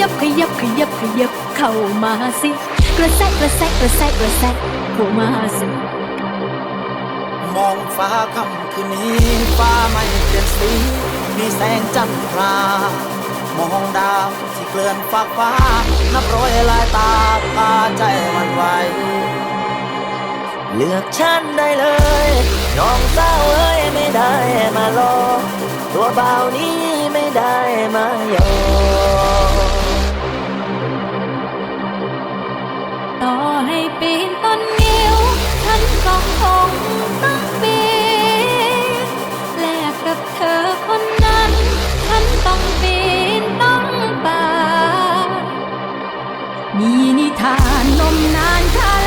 ยับขยับขยับขยับเข้ามาสิกระแซะกระแซะกระแซะกระแซะเข้ามาสิมองฟ้าค่ำคืนนี้ฟ้าไม่เปลี่ยนสีมีแสงจันทรามองดาวที่เกลื่อนฟากฟ้านับร้อยลายตาพาใจมันไหวเลือกฉันได้เลยน้องสาวเอ้ยไม่ได้มาลอตัวเบานี้ไม่ได้มาโย คงต้องปีนแลกกับเธอคนนั้น ฉันต้องปีนต้องป่ามีนิทานนมนานค่ะ